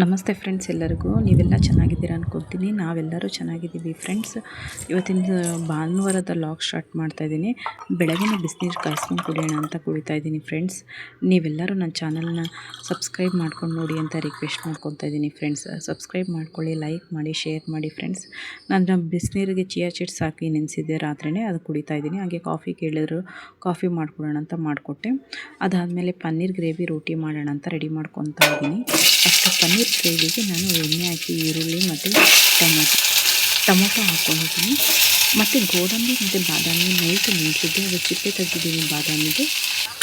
ನಮಸ್ತೆ ಫ್ರೆಂಡ್ಸ್ ಎಲ್ಲರಿಗೂ. ನೀವೆಲ್ಲ ಚೆನ್ನಾಗಿದ್ದೀರಾ ಅಂದ್ಕೊಳ್ತೀನಿ ನಾವೆಲ್ಲರೂ ಚೆನ್ನಾಗಿದ್ದೀವಿ ಫ್ರೆಂಡ್ಸ್. ಇವತ್ತಿನ ಭಾನುವಾರದ ಲಾಗ್ ಸ್ಟಾರ್ಟ್ ಮಾಡ್ತಾ ಇದ್ದೀನಿ. ಬೆಳಗಿನ ಬಿಸಿನೀರು ಕಾಯಿಸ್ಕೊಂಡು ಕುಡಿಯೋಣ ಅಂತ ಕುಡಿತಾ ಇದ್ದೀನಿ ಫ್ರೆಂಡ್ಸ್. ನೀವೆಲ್ಲರೂ ನನ್ನ ಚಾನಲ್ನ ಸಬ್ಸ್ಕ್ರೈಬ್ ಮಾಡ್ಕೊಂಡು ನೋಡಿ ಅಂತ ರಿಕ್ವೆಸ್ಟ್ ಮಾಡ್ಕೊತಾ ಇದ್ದೀನಿ ಫ್ರೆಂಡ್ಸ್. ಸಬ್ಸ್ಕ್ರೈಬ್ ಮಾಡ್ಕೊಳ್ಳಿ, ಲೈಕ್ ಮಾಡಿ, ಶೇರ್ ಮಾಡಿ ಫ್ರೆಂಡ್ಸ್. ನಾನು ಬಿಸಿನೀರಿಗೆ ಚಿಯಾ ಚಿಟ್ಸ್ ಹಾಕಿ ನೆನೆಸಿದ್ದೆ ರಾತ್ರಿನೇ. ಅದು ಕುಡಿತಾ ಇದ್ದೀನಿ. ಹಾಗೆ ಕಾಫಿ ಕೇಳಿದ್ರು ಕಾಫಿ ಮಾಡ್ಕೊಡೋಣ ಅಂತ ಮಾಡಿಕೊಟ್ಟೆ. ಅದಾದಮೇಲೆ ಪನ್ನೀರ್ ಗ್ರೇವಿ ರೋಟಿ ಮಾಡೋಣ ಅಂತ ರೆಡಿ ಮಾಡ್ಕೊತಾ ಇದ್ದೀನಿ. ಪನ್ನೀರ್ ಗ್ರೇವಿಗೆ ನಾನು ಎಣ್ಣೆ ಹಾಕಿ, ಈರುಳ್ಳಿ ಮತ್ತು ಟೊಮೊಟೊ ಟೊಮೊಟೊ ಹಾಕ್ಕೊಂಡಿದ್ದೀನಿ ಮತ್ತು ಗೋಡಂಬಿ ಮತ್ತು ಬಾದಾಮಿ, ನೈಟ್ ನೆನೆಸಿದ್ದೆ ಅದು ಚಿಪ್ಪೆ ತೆಗೆದಿದ್ದೀನಿ ಬಾದಾಮಿಗೆ.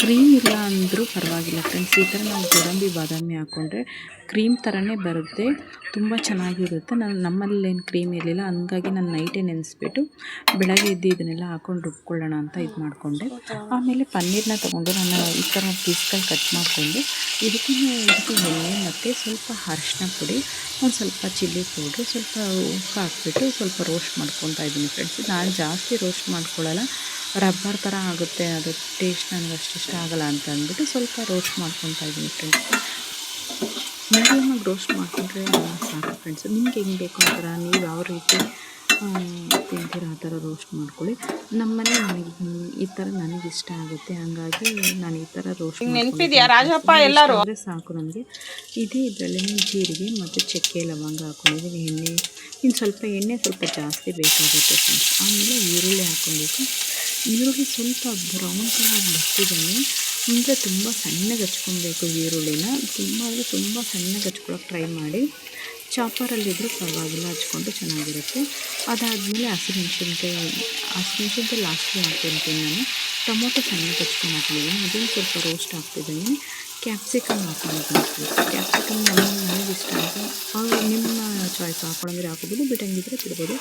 ಕ್ರೀಮ್ ಇಲ್ಲ ಅಂದರೂ ಪರವಾಗಿಲ್ಲ ಫ್ರೆಂಡ್ಸ್ ಈ ಥರ ನಾವು ಗೋಡಂಬಿ, ಬಾದಾಮಿ ಹಾಕ್ಕೊಂಡ್ರೆ ಕ್ರೀಮ್ ಥರನೇ ಬರುತ್ತೆ, ತುಂಬ ಚೆನ್ನಾಗಿರುತ್ತೆ. ನಾನು, ನಮ್ಮಲ್ಲೇನು ಕ್ರೀಮ್ ಇರಲಿಲ್ಲ, ಹಂಗಾಗಿ ನಾನು ನೈಟೇ ನೆನೆಸ್ಬಿಟ್ಟು ಬೆಳಗ್ಗೆ ಎದ್ದು ಇದನ್ನೆಲ್ಲ ಹಾಕ್ಕೊಂಡು ರುಬ್ಕೊಳ್ಳೋಣ ಅಂತ ಇದು ಮಾಡಿಕೊಂಡೆ. ಆಮೇಲೆ ಪನ್ನೀರನ್ನ ತೊಗೊಂಡು ನಾನು ಈ ಥರ ಪೀಸ್ಗಳು ಕಟ್ ಮಾಡಿಕೊಂಡು ಇದಕ್ಕೆ ಇದಕ್ಕೆ ಎಣ್ಣೆ ಮತ್ತು ಸ್ವಲ್ಪ ಅರಿಶಿನ ಪುಡಿ, ಒಂದು ಸ್ವಲ್ಪ ಚಿಲ್ಲಿ ಪೌಡ್ರು ಸ್ವಲ್ಪ ಉಪ್ಪು ಹಾಕ್ಬಿಟ್ಟು ಸ್ವಲ್ಪ ರೋಸ್ಟ್ ಮಾಡ್ಕೊತಾ ಇದ್ದೀನಿ ಫ್ರೆಂಡ್ಸ್ ನಾನು ಜಾಸ್ತಿ ರೋಸ್ಟ್ ಮಾಡ್ಕೊಳ್ಳಲ್ಲ ರಬ್ಬರ್ ಥರ ಆಗುತ್ತೆ ಅದು ಟೇಸ್ಟ್ ನನಗೆ ಅಷ್ಟು ಇಷ್ಟ ಆಗಲ್ಲ ಅಂತ ಅಂದ್ಬಿಟ್ಟು ಸ್ವಲ್ಪ ರೋಸ್ಟ್ ಮಾಡ್ಕೊತಾ ಇದ್ದೀನಿ ಫ್ರೆಂಡ್ಸ್ ಮೀಡಿಯಮಾಗಿ ರೋಸ್ಟ್ ಮಾಡ್ಕೊಂಡ್ರೆ ಸಾಕು ಫ್ರೆಂಡ್ಸ್ ನಿಮ್ಗೆ ಹೆಂಗೆ ಬೇಕು ಆ ಥರ? ನೀವು ಯಾವ ರೀತಿ ತಿಂತೀರ ಆ ಥರ ರೋಸ್ಟ್ ಮಾಡ್ಕೊಳ್ಳಿ. ನಮ್ಮನೆ ನನಗೆ ಈ ಥರ ನನಗೆ ಇಷ್ಟ ಆಗುತ್ತೆ. ಹಾಗಾಗಿ ನಾನು ಈ ಥರ ರೋಸ್ಟ್ ನೆನಪಿದೆಯಾ ರಾಜಪ್ಪ ಎಲ್ಲರೂ? ಅಂದರೆ ಸಾಕು ನನಗೆ ಇದೇ ಇದರಲ್ಲಿ ಜೀರಿಗೆ ಮತ್ತು ಚಕ್ಕೆ ಲವಂಗ ಹಾಕ್ಕೊಂಡಿದ್ದೀನಿ ಎಣ್ಣೆ ಇನ್ನು ಸ್ವಲ್ಪ ಎಣ್ಣೆ ಸ್ವಲ್ಪ ಜಾಸ್ತಿ ಬೇಕಾಗುತ್ತೆ ಫ್ರೆಂಡ್ಸ್ ಆಮೇಲೆ ಈರುಳ್ಳಿ ಹಾಕ್ಕೊಬೇಕು ಈರುಳ್ಳಿ ಸ್ವಲ್ಪ ಬ್ರೌನ್ ಕಲರ್ ಬರ್ತಿದ್ದಾನೆ ಅಂದರೆ ತುಂಬ ಸಣ್ಣಗೆ ಹಚ್ಕೊಬೇಕು ಈರುಳ್ಳಿನ. ತುಂಬ ಅಂದರೆ ತುಂಬ ಸಣ್ಣಗೆ ಹಚ್ಕೊಳಕ್ಕೆ ಟ್ರೈ ಮಾಡಿ. ಚಾಪರಲ್ಲಿದ್ದರೂ ಪರವಾಗಿಲ್ಲ, ಹಚ್ಕೊಂಡು ಚೆನ್ನಾಗಿರುತ್ತೆ. ಅದಾದಮೇಲೆ ಹಸಿಮೆಣ್ಸಿನ್ಕಾಯಿ ಹಸಿಮೆಣ್ಸಿನ್ಕಾಯಿ ಲಾಸ್ಟಿಗೆ ಹಾಕ್ಕೊಳ್ತೀನಿ ನಾನು. ಟೊಮೊಟೊ ಸಣ್ಣಗೆ ಹಚ್ಕೊಂಡು ಹಾಕಿದ್ದೀನಿ ಅದನ್ನು ಸ್ವಲ್ಪ ರೋಸ್ಟ್ ಹಾಕ್ತಿದ್ದೀನಿ. ಕ್ಯಾಪ್ಸಿಕಮ್ ಹಾಕ್ಕೊಂಡಿದ್ದೀನಿ ಕ್ಯಾಪ್ಸಿಕಮ್ ನಮಗೆ ಇಷ್ಟ ಅಂತ. ನಿಮ್ಮ ಚಾಯ್ಸ್ ಹಾಕ್ಕೊಂಡ್ರೆ ಹಾಕೋಬೋದು ಬಿಟ್ಟಂಗಿದ್ರೆ ಬಿಡ್ಬೋದು.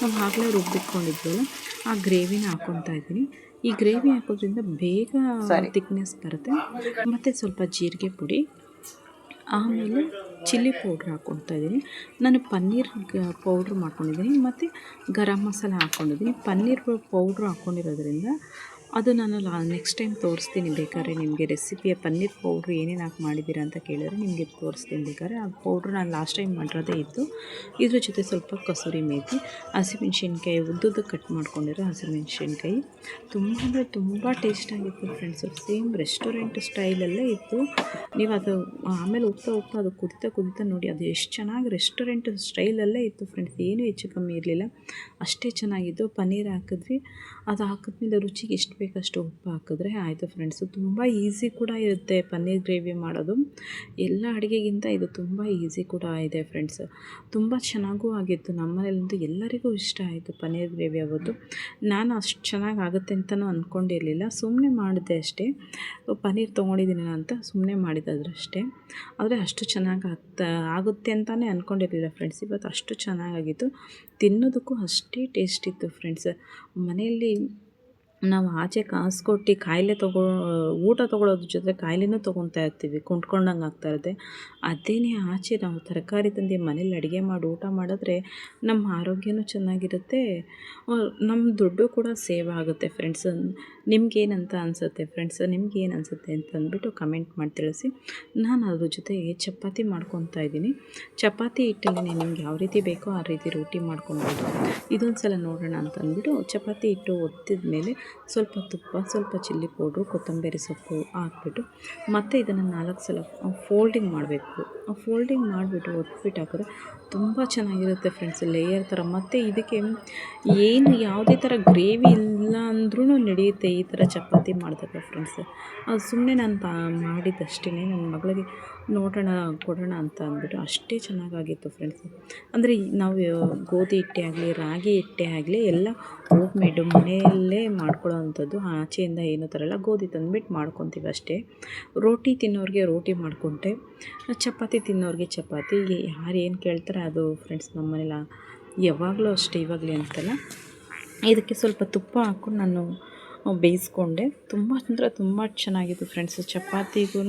ನಾವು ಆಗಲೇ ರುಬ್ಬಿಟ್ಕೊಂಡಿದ್ವಲ್ಲ ಆ ಗ್ರೇವಿನ ಹಾಕ್ಕೊತಾ ಇದ್ದೀನಿ. ಈ ಗ್ರೇವಿ ಹಾಕೋದ್ರಿಂದ ಬೇಗ ತಿಕ್ನೆಸ್ ಬರುತ್ತೆ. ಮತ್ತು ಸ್ವಲ್ಪ ಜೀರಿಗೆ ಪುಡಿ ಆಮೇಲೆ ಚಿಲ್ಲಿ ಪೌಡ್ರ್ ಹಾಕ್ಕೊಳ್ತಾ ಇದ್ದೀನಿ. ನಾನು ಪನ್ನೀರ್ ಪೌಡ್ರ್ ಮಾಡ್ಕೊಂಡಿದ್ದೀನಿ. ಮತ್ತು ಗರಂ ಮಸಾಲ ಹಾಕ್ಕೊಂಡಿದ್ದೀನಿ. ಪನ್ನೀರ್ ಪೌಡ್ರ್ ಹಾಕ್ಕೊಂಡಿರೋದ್ರಿಂದ ಅದು ನಾನು ಲಾ ನೆಕ್ಸ್ಟ್ ಟೈಮ್ ತೋರಿಸ್ತೀನಿ. ಬೇಕಾದ್ರೆ ನಿಮಗೆ ರೆಸಿಪಿಯ ಪನ್ನೀರ್ ಪೌಡ್ರ್ ಏನೇನು ಹಾಕಿ ಮಾಡಿದ್ದೀರ ಅಂತ ಕೇಳಿದ್ರೆ ನಿಮಗೆ ತೋರಿಸ್ತೀನಿ ಬೇಕಾದ್ರೆ. ಆ ಪೌಡ್ರ್ ನಾನು ಲಾಸ್ಟ್ ಟೈಮ್ ಮಾಡಿರೋದೇ ಇತ್ತು ಇದ್ರ ಜೊತೆ ಸ್ವಲ್ಪ ಕಸೂರಿ ಮೇಥಿ ಹಸಿಮೆಣ್ಸಿನ್ಕಾಯಿ ಉದ್ದುದ್ದು ಕಟ್ ಮಾಡ್ಕೊಂಡಿರೋ ಹಸಿಮೆಣ್ಸಿನ್ಕಾಯಿ ತುಂಬ ಅಂದರೆ ತುಂಬ ಟೇಸ್ಟಾಗಿತ್ತು ಫ್ರೆಂಡ್ಸು ಸೇಮ್ ರೆಸ್ಟೋರೆಂಟ್ ಸ್ಟೈಲಲ್ಲೇ ಇತ್ತು. ನೀವು ಅದು ಆಮೇಲೆ ಹೋಗ್ತಾ ಹೋಗ್ತಾ ಅದು ಕುದಿತಾ ಕುದಿತಾ ನೋಡಿ, ಅದು ಎಷ್ಟು ಚೆನ್ನಾಗಿ ರೆಸ್ಟೋರೆಂಟ್ ಸ್ಟೈಲಲ್ಲೇ ಇತ್ತು ಫ್ರೆಂಡ್ಸ್ ಏನೂ ಹೆಚ್ಚು ಕಮ್ಮಿ ಇರಲಿಲ್ಲ. ಅಷ್ಟೇ ಚೆನ್ನಾಗಿದ್ದು. ಪನ್ನೀರ್ ಹಾಕಿದ್ವಿ. ಅದು ಹಾಕಿದ್ಮೇಲೆ ರುಚಿಗೆ ಎಷ್ಟು ಬೇಕಷ್ಟು ಉಪ್ಪು ಹಾಕಿದ್ರೆ ಆಯಿತು ಫ್ರೆಂಡ್ಸು ತುಂಬ ಈಸಿ ಕೂಡ ಇರುತ್ತೆ ಪನ್ನೀರ್ ಗ್ರೇವಿ ಮಾಡೋದು. ಎಲ್ಲ ಅಡುಗೆಗಿಂತ ಇದು ತುಂಬ ಈಸಿ ಕೂಡ ಇದೆ ಫ್ರೆಂಡ್ಸ್ ತುಂಬ ಚೆನ್ನಾಗೂ ಆಗಿತ್ತು. ನಮ್ಮನೇಲಂತೂ ಎಲ್ಲರಿಗೂ ಇಷ್ಟ ಆಯಿತು ಪನ್ನೀರ್ ಗ್ರೇವಿ ಆಗೋದು. ನಾನು ಅಷ್ಟು ಚೆನ್ನಾಗಿ ಆಗುತ್ತೆ ಅಂತಲೂ ಅಂದ್ಕೊಂಡಿರಲಿಲ್ಲ ಸುಮ್ಮನೆ ಮಾಡಿದೆ ಅಷ್ಟೇ. ಪನ್ನೀರ್ ತೊಗೊಂಡಿದ್ದೀನಿ ಅಂತ ಸುಮ್ಮನೆ ಮಾಡಿದ್ದಾದ್ರಷ್ಟೇ ಆದರೆ ಅಷ್ಟು ಚೆನ್ನಾಗಿ ಆಗ್ತಾ, ಆಗುತ್ತೆ ಅಂತಲೇ ಅಂದ್ಕೊಂಡಿರಲಿಲ್ಲ ಫ್ರೆಂಡ್ಸ್ ಇವತ್ತು ಅಷ್ಟು ಚೆನ್ನಾಗಾಗಿತ್ತು ತಿನ್ನೋದಕ್ಕೂ ಅಷ್ಟೇ ಟೇಸ್ಟ್ ಇತ್ತು ಫ್ರೆಂಡ್ಸ್ ಮನೆಯಲ್ಲಿ ನಾವು ಆಚೆ ಕಾಸು ಕೊಟ್ಟು ಕಾಯಿಲೆ ತಗೋ, ಊಟ ತೊಗೊಳೋದ್ರ ಜೊತೆ ಕಾಯಿಲೆನೂ ತೊಗೊತಾ ಇರ್ತೀವಿ ಕೊಂಡ್ಕೊಂಡಂಗೆ ಆಗ್ತಾ ಇರುತ್ತೆ. ಅದೇನೇ ಆಚೆ ನಾವು ತರಕಾರಿ ತಂದು ಮನೇಲಿ ಅಡುಗೆ ಮಾಡಿ ಊಟ ಮಾಡಿದ್ರೆ ನಮ್ಮ ಆರೋಗ್ಯನೂ ಚೆನ್ನಾಗಿರುತ್ತೆ ನಮ್ಮ ದುಡ್ಡು ಕೂಡ ಸೇವ್ ಆಗುತ್ತೆ ಫ್ರೆಂಡ್ಸ್ ನಿಮಗೇನಂತ ಅನಿಸುತ್ತೆ ಫ್ರೆಂಡ್ಸ್ ನಿಮ್ಗೇನು ಅನಿಸುತ್ತೆ ಅಂತ ಅಂದ್ಬಿಟ್ಟು ಕಮೆಂಟ್ ಮಾಡಿ ತಿಳಿಸಿ. ನಾನು ಅದ್ರ ಜೊತೆ ಚಪಾತಿ ಮಾಡ್ಕೊತಾ ಇದ್ದೀನಿ. ಚಪಾತಿ ಹಿಟ್ಟಲ್ಲಿ ನಿಮ್ಗೆ ಯಾವ ರೀತಿ ಬೇಕೋ ಆ ರೀತಿ ರೋಟಿ ಮಾಡ್ಕೊಬೋದು. ಇದೊಂದು ಸಲ ನೋಡೋಣ ಅಂತ ಅಂದ್ಬಿಟ್ಟು ಚಪಾತಿ ಹಿಟ್ಟು ಒತ್ತಿದ ಮೇಲೆ ಸ್ವಲ್ಪ ತುಪ್ಪ ಸ್ವಲ್ಪ ಚಿಲ್ಲಿ ಪೌಡ್ರು ಕೊತ್ತಂಬರಿ ಸೊಪ್ಪು ಹಾಕ್ಬಿಟ್ಟು ಮತ್ತು ಇದನ್ನು ನಾಲ್ಕು ಸಲ ಫೋಲ್ಡಿಂಗ್ ಮಾಡಬೇಕು. ಫೋಲ್ಡಿಂಗ್ ಮಾಡಿಬಿಟ್ಟು ಒತ್ಬಿಟ್ಟು ಹಾಕಿದ್ರೆ ತುಂಬ ಚೆನ್ನಾಗಿರುತ್ತೆ ಫ್ರೆಂಡ್ಸ್ ಲೇಯರ್ ಥರ. ಮತ್ತು ಇದಕ್ಕೆ ಏನು ಯಾವುದೇ ಥರ ಗ್ರೇವಿ ಇಲ್ಲ ಅಂದ್ರೂ ನಡೆಯುತ್ತೆ ಈ ಥರ ಚಪಾತಿ ಮಾಡಿದಾಗ ಫ್ರೆಂಡ್ಸ್ ಅದು ಸುಮ್ಮನೆ ನಾನು ತಾ ಮಾಡಿದ್ದಷ್ಟೇ ನನ್ನ ಮಗಳಿಗೆ ನೋಡೋಣ, ಕೊಡೋಣ ಅಂತ ಅಂದ್ಬಿಟ್ಟು ಅಷ್ಟೇ ಚೆನ್ನಾಗಾಗಿತ್ತು ಫ್ರೆಂಡ್ಸ್ ಅಂದರೆ ನಾವು ಗೋಧಿ ಹಿಟ್ಟೆ ಆಗಲಿ, ರಾಗಿ ಹಿಟ್ಟೆ ಆಗಲಿ ಎಲ್ಲ ಹೋಮ್ ಮೇಡು ಮನೆಯಲ್ಲೇ ಮಾಡ್ಕೊಳ್ಳೋ ಅಂಥದ್ದು ಆಚೆಯಿಂದ ಏನೂ ತರಲ್ಲ, ಗೋಧಿ ತಂದುಬಿಟ್ಟು ಮಾಡ್ಕೊತೀವಿ ಅಷ್ಟೇ. ರೋಟಿ ತಿನ್ನೋರಿಗೆ ರೋಟಿ ಮಾಡಿಕೊಂಡೆ ಚಪಾತಿ ತಿನ್ನೋರಿಗೆ ಚಪಾತಿ ಯಾರು ಏನು ಕೇಳ್ತಾರೆ ಅದು ಫ್ರೆಂಡ್ಸ್ ನಮ್ಮ ಮನೇಲಿ ಯಾವಾಗಲೂ ಅಷ್ಟೇ ಇವಾಗಲೇ ಅಂತಲ್ಲ. ಇದಕ್ಕೆ ಸ್ವಲ್ಪ ತುಪ್ಪ ಹಾಕ್ಕೊಂಡು ನಾನು ಬೇಯಿಸ್ಕೊಂಡೆ. ತುಂಬ ಅಂದರೆ ತುಂಬ ಚೆನ್ನಾಗಿತ್ತು ಫ್ರೆಂಡ್ಸ್ ಚಪಾತಿಗೂ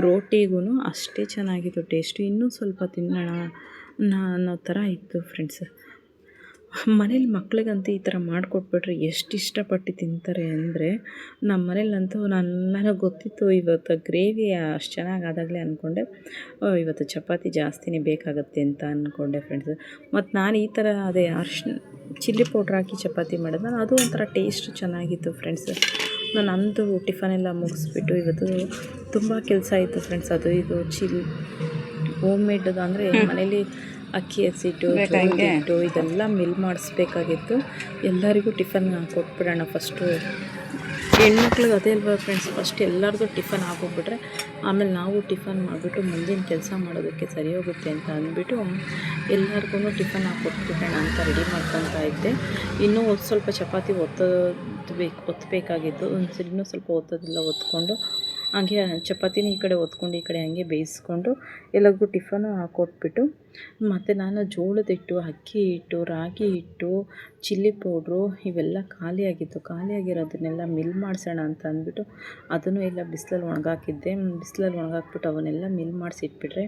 ರೋಟಿಗೂ ಅಷ್ಟೇ ಚೆನ್ನಾಗಿತ್ತು ಟೇಸ್ಟು ಇನ್ನೂ ಸ್ವಲ್ಪ ತಿನ್ನೋಣ ಅನ್ನೋ ಥರ ಇತ್ತು ಫ್ರೆಂಡ್ಸ್ ಮನೇಲಿ ಮಕ್ಳಿಗಂತೂ ಈ ಥರ ಮಾಡಿಕೊಟ್ಬಿಟ್ರೆ ಎಷ್ಟು ಇಷ್ಟಪಟ್ಟು ತಿಂತಾರೆ ಅಂದರೆ ನಮ್ಮ ಮನೇಲಂತೂ ನಾನು, ನನಗೆ ಗೊತ್ತಿತ್ತು ಇವತ್ತು ಗ್ರೇವಿ ಅಷ್ಟು ಚೆನ್ನಾಗಿ ಆದಾಗಲೇ ಅಂದ್ಕೊಂಡೆ ಇವತ್ತು ಚಪಾತಿ ಜಾಸ್ತಿನೇ ಬೇಕಾಗುತ್ತೆ ಅಂತ ಅಂದ್ಕೊಂಡೆ ಫ್ರೆಂಡ್ಸ್ ಮತ್ತು ನಾನು ಈ ಥರ ಅದೇ ಅರ್ಶಿನ ಚಿಲ್ಲಿ ಪೌಡ್ರ್ ಹಾಕಿ ಚಪಾತಿ ಮಾಡಿದೆ ಅದು ಒಂಥರ ಟೇಸ್ಟ್ ಚೆನ್ನಾಗಿತ್ತು ಫ್ರೆಂಡ್ಸ್ ನಾನು ಟಿಫನ್ ಎಲ್ಲ ಮುಗಿಸ್ಬಿಟ್ಟು ಇವತ್ತು ತುಂಬ ಕೆಲಸ ಇತ್ತು ಫ್ರೆಂಡ್ಸ್ ಅದು ಇದು ಚಿಲ್ಲಿ ಹೋಮ್ ಮೇಡದು ಅಂದರೆ ಮನೇಲಿ ಅಕ್ಕಿ ಹಸಿಟ್ಟು ಹಿಟ್ಟು ಇದೆಲ್ಲ ಮಿಲ್ ಮಾಡಿಸ್ಬೇಕಾಗಿತ್ತು. ಎಲ್ಲರಿಗೂ ಟಿಫನ್ ಕೊಟ್ಬಿಡೋಣ ಫಸ್ಟು ಹೆಣ್ಮಕ್ಳಿಗೆ ಅದೇ ಅಲ್ವಾ ಫ್ರೆಂಡ್ಸ್ ಫಸ್ಟ್ ಎಲ್ಲರದು ಟಿಫನ್ ಹಾಕೋಗ್ಬಿಟ್ರೆ ಆಮೇಲೆ ನಾವು ಟಿಫನ್ ಮಾಡಿಬಿಟ್ಟು ಮುಂದಿನ ಕೆಲಸ ಮಾಡೋದಕ್ಕೆ ಸರಿ ಹೋಗುತ್ತೆ ಅಂತ ಅಂದ್ಬಿಟ್ಟು ಎಲ್ಲರಿಗೂ ಟಿಫನ್ ಹಾಕೊಟ್ಬಿಡೋಣ ಅಂತ ರೆಡಿ ಮಾಡ್ಕೊತಾ ಇದ್ದೆ. ಇನ್ನೂ ಒಂದು ಸ್ವಲ್ಪ ಚಪಾತಿ ಒತ್ತಬೇಕು ಒತ್ತಬೇಕಾಗಿತ್ತು ಒಂದು ಇನ್ನೂ ಸ್ವಲ್ಪ ಒತ್ತೋದಿಲ್ಲ ಒತ್ಕೊಂಡು ಹಾಗೆ ಚಪಾತಿನ ಈ ಕಡೆ ಒತ್ಕೊಂಡು, ಈ ಕಡೆ ಹಂಗೆ ಬೇಯಿಸ್ಕೊಂಡು, ಎಲ್ಲರಿಗೂ ಟಿಫನು ಹಾಕೊಟ್ಬಿಟ್ಟು, ಮತ್ತು ನಾನು ಜೋಳದ ಹಿಟ್ಟು, ಅಕ್ಕಿ ಹಿಟ್ಟು, ರಾಗಿ ಹಿಟ್ಟು ಚಿಲ್ಲಿ ಪೌಡ್ರು ಇವೆಲ್ಲ ಖಾಲಿಯಾಗಿತ್ತು. ಖಾಲಿಯಾಗಿರೋದನ್ನೆಲ್ಲ ಮಿಲ್ ಮಾಡಿಸೋಣ ಅಂತ ಅಂದ್ಬಿಟ್ಟು ಅದನ್ನು ಎಲ್ಲ ಬಿಸಿಲಲ್ಲಿ ಒಣಗಾಕಿದ್ದೆ. ಬಿಸಿಲಲ್ಲಿ ಒಣಗಾಕ್ಬಿಟ್ಟು ಅವನ್ನೆಲ್ಲ ಮಿಲ್ ಮಾಡಿಸಿಟ್ಬಿಟ್ರೆ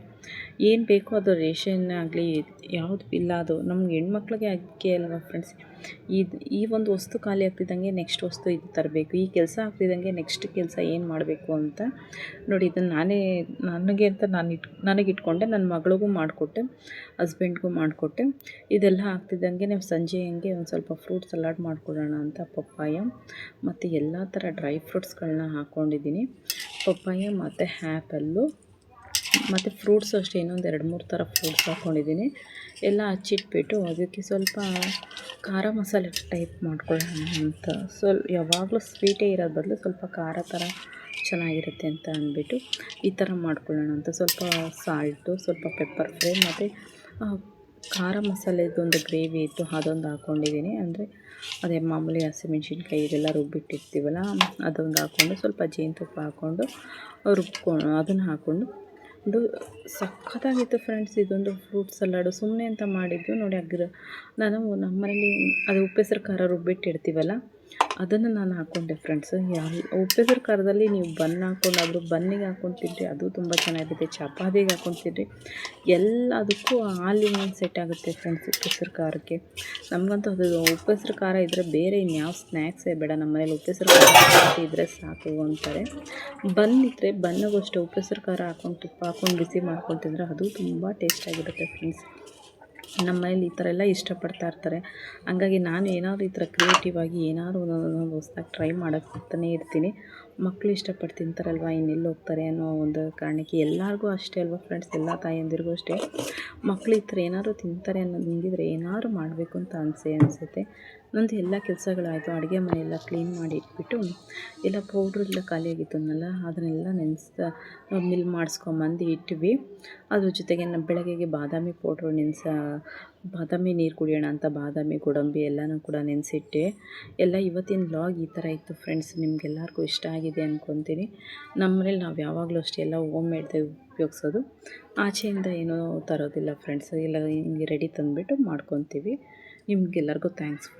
ಏನು ಬೇಕೋ ಅದು ರೇಷನ್ ಆಗಲಿ, ಯಾವುದು ಇಲ್ಲ ಅದು. ನಮ್ಗೆ ಹೆಣ್ಮಕ್ಳಿಗೆ ಅಕ್ಕಿ ಅಲ್ವಾ ಫ್ರೆಂಡ್ಸ್ ಇದು ಈ ಒಂದು ವಸ್ತು ಖಾಲಿ ಆಗ್ತಿದ್ದಂಗೆ ನೆಕ್ಸ್ಟ್ ವಸ್ತು ಇದು ತರಬೇಕು. ಈ ಕೆಲಸ ಆಗ್ತಿದ್ದಂಗೆ ನೆಕ್ಸ್ಟ್ ಕೆಲಸ ಏನು ಮಾಡಬೇಕು ಅಂತ ನೋಡಿ, ಇದನ್ನು ನಾನೇ, ನನಗೆ ಅಂತ ನಾನು ಇಟ್ ನನಗೆ ಇಟ್ಕೊಂಡೆ ನನ್ನ ಮಗಳಿಗೂ ಮಾಡಿಕೊಟ್ಟೆ ಹಸ್ಬೆಂಡ್ಗೂ ಮಾಡಿಕೊಟ್ಟೆ. ಇದೆಲ್ಲ ಆಗ್ತಿದ್ದಂಗೆ ನಾವು ಸಂಜೆ ಹಂಗೆ ಒಂದು ಸ್ವಲ್ಪ ಫ್ರೂಟ್ ಸಲಾಡ್ ಮಾಡ್ಕೊಡೋಣ ಅಂತ ಪಪ್ಪಾಯ ಮತ್ತು ಎಲ್ಲ ಥರ ಡ್ರೈ ಫ್ರೂಟ್ಸ್ಗಳನ್ನ ಹಾಕ್ಕೊಂಡಿದ್ದೀನಿ ಪಪ್ಪಾಯ ಮತ್ತು ಆ್ಯಪಲ್ಲು ಮತ್ತು ಫ್ರೂಟ್ಸ್ ಅಷ್ಟೇ, ಇನ್ನೊಂದು ಎರಡು ಮೂರು ಥರ ಫ್ರೂಟ್ಸ್ ಹಾಕ್ಕೊಂಡಿದ್ದೀನಿ ಎಲ್ಲ ಹಚ್ಚಿಟ್ಬಿಟ್ಟು ಅದಕ್ಕೆ ಸ್ವಲ್ಪ ಖಾರ ಮಸಾಲೆ ಟೈಪ್ ಮಾಡ್ಕೊಳ್ಳೋಣ ಅಂತ. ಸ್ವಲ್ಪ ಯಾವಾಗಲೂ ಸ್ವೀಟೇ ಇರೋದು ಬದಲು ಸ್ವಲ್ಪ ಖಾರ ಥರ ಚೆನ್ನಾಗಿರುತ್ತೆ ಅಂತ ಅಂದ್ಬಿಟ್ಟು ಈ ಥರ ಮಾಡ್ಕೊಳ್ಳೋಣ ಅಂತ. ಸ್ವಲ್ಪ ಸಾಲ್ಟು ಸ್ವಲ್ಪ ಪೆಪ್ಪರ್ ಫ್ರೈ ಮತ್ತು ಖಾರ ಮಸಾಲೆದೊಂದು ಗ್ರೇವಿ ಇತ್ತು, ಅದೊಂದು ಹಾಕ್ಕೊಂಡಿದ್ದೀನಿ ಅಂದರೆ ಅದೇ ಮಾಮೂಲಿ ಹಸಿಮೆಣ್ಸಿನ್ಕಾಯಿ ಇದೆಲ್ಲ ರುಬ್ಬಿಟ್ಟಿರ್ತೀವಲ್ಲ, ಅದೊಂದು ಹಾಕ್ಕೊಂಡು ಸ್ವಲ್ಪ ಜೇನುತುಪ್ಪ ಹಾಕ್ಕೊಂಡು ರುಬ್ಕೊಂಡು ಅದನ್ನು ಹಾಕ್ಕೊಂಡು ಒಂದು ಸಖತ್ತಾಗಿತ್ತು ಫ್ರೆಂಡ್ಸ್ ಇದೊಂದು ಫ್ರೂಟ್ ಸಲಾಡು ಸುಮ್ಮನೆ ಅಂತ ಮಾಡಿದ್ದು ನೋಡಿ ಅಗ್ರ, ನಾನು ನಮ್ಮನೇಲಿ ಅದು ಉಪ್ಪೆಸರು ಖಾರ ರುಬ್ಬಿಟ್ಟಿರ್ತೀವಲ್ಲ ಅದನ್ನು ನಾನು ಹಾಕ್ಕೊಂಡೆ ಫ್ರೆಂಡ್ಸ್ ಯಾವ ಉಪ್ಪೆಸರು ಖಾರದಲ್ಲಿ ನೀವು ಬನ್ ಹಾಕ್ಕೊಂಡಾದರೂ ಬನ್ನಿಗೆ ಹಾಕ್ಕೊಂಡು ತಿನ್ನಿರಿ ಅದು ತುಂಬ ಚೆನ್ನಾಗಿರುತ್ತೆ ಚಪಾತಿಗೆ ಹಾಕ್ಕೊಂಡು ತಿನ್ನಿರಿ ಎಲ್ಲದಕ್ಕೂ ಹಾಲಿನ ಸೆಟ್ ಆಗುತ್ತೆ ಫ್ರೆಂಡ್ಸ್ ಉಪ್ಪೆಸರು ಖಾರಕ್ಕೆ ನಮಗಂತೂ ಅದು ಉಪ್ಪೆಸರು ಖಾರ ಇದ್ದರೆ ಬೇರೆ ಇನ್ಯಾವ ಸ್ನ್ಯಾಕ್ಸೇ ಬೇಡ. ನಮ್ಮ ಮನೇಲಿ ಉಪ್ಪೆಸರು ಖಾರ ಇದ್ದರೆ ಸಾಕು ಅಂತಾರೆ. ಬನ್ ಇದ್ದರೆ ಅಷ್ಟೇ ಉಪ್ಪೆಸರು ಖಾರ ಹಾಕ್ಕೊಂಡು ತುಪ್ಪ ಹಾಕ್ಕೊಂಡು ಬಿಸಿ ಮಾಡ್ಕೊಂಡು ತಿಂದರೆ ಅದು ತುಂಬ ಟೇಸ್ಟಾಗಿರುತ್ತೆ ಫ್ರೆಂಡ್ಸ್ ನಮ್ಮ ಮನೇಲಿ ಈ ಥರ ಎಲ್ಲ ಇಷ್ಟಪಡ್ತಾ ಇರ್ತಾರೆ. ಹಂಗಾಗಿ ನಾನು ಏನಾದರೂ ಈ ಥರ ಕ್ರಿಯೇಟಿವ್ ಆಗಿ ಏನಾದ್ರೂ ಒಂದೊಂದು ಹೊಸ್ದಾಗಿ ಟ್ರೈ ಮಾಡೋಕ್ತಾನೆ ಇರ್ತೀನಿ. ಮಕ್ಕಳು ಇಷ್ಟಪಟ್ಟು ತಿಂತಾರಲ್ವ, ಇನ್ನೆಲ್ಲಿ ಹೋಗ್ತಾರೆ ಅನ್ನೋ ಒಂದು ಕಾರಣಕ್ಕೆ ಎಲ್ಲರಿಗೂ ಅಷ್ಟೇ ಅಲ್ವಾ ಫ್ರೆಂಡ್ಸ್ ಎಲ್ಲ ತಾಯಂದಿರಿಗೂ ಅಷ್ಟೇ. ಮಕ್ಕಳು ಈ ಥರ ಏನಾದರೂ ತಿಂತಾರೆ ಅನ್ನೋದು ಹಿಂಗಿದ್ರೆ ಏನಾದರೂ ಮಾಡಬೇಕು ಅಂತ ಅನಿಸೆ, ಅನಿಸುತ್ತೆ. ನಂದು ಎಲ್ಲ ಕೆಲಸಗಳಾಯಿತು, ಅಡುಗೆ ಮನೆಯೆಲ್ಲ ಕ್ಲೀನ್ ಮಾಡಿ ಇಟ್ಬಿಟ್ಟು, ಎಲ್ಲ ಪೌಡ್ರ್ ಎಲ್ಲ ಅನ್ನಲ್ಲ ಅದನ್ನೆಲ್ಲ ನೆನೆಸ್ತಾ ಮಿಲ್ ಮಾಡಿಸ್ಕೊಂಬಂದು ಇಟ್ವಿ. ಅದ್ರ ಜೊತೆಗೆ ನಮ್ಮ ಬೆಳಗ್ಗೆಗೆ ಬಾದಾಮಿ ಪೌಡ್ರು ನೆನೆಸ ಬಾದಾಮಿ ನೀರು ಕುಡಿಯೋಣ ಅಂತ ಬಾದಾಮಿ, ಗೋಡಂಬಿ ಎಲ್ಲನೂ ಕೂಡ ನೆನೆಸಿಟ್ಟೆ. ಎಲ್ಲ ಇವತ್ತಿನ ಲಾಗ್ ಈ ಥರ ಇತ್ತು ಫ್ರೆಂಡ್ಸ್ ನಿಮಗೆಲ್ಲರಿಗೂ ಇಷ್ಟ ಆಗಿದೆ ಅಂದ್ಕೊತೀನಿ ನಮ್ಮ ಮನೇಲಿ ನಾವು ಯಾವಾಗಲೂ ಅಷ್ಟೇ ಎಲ್ಲ ಹೋಮ್ ಮೇಡ್ದೆ ಉಪಯೋಗಿಸೋದು. ಆಚೆಯಿಂದ ಏನೂ ತರೋದಿಲ್ಲ ಫ್ರೆಂಡ್ಸ್ ಎಲ್ಲ ಹಿಂಗೆ ರೆಡಿ ತಂದುಬಿಟ್ಟು ಮಾಡ್ಕೊತೀವಿ. ನಿಮಗೆಲ್ಲರಿಗೂ ಥ್ಯಾಂಕ್ಸ್ ಫ್ರೆಂಡ್ಸ್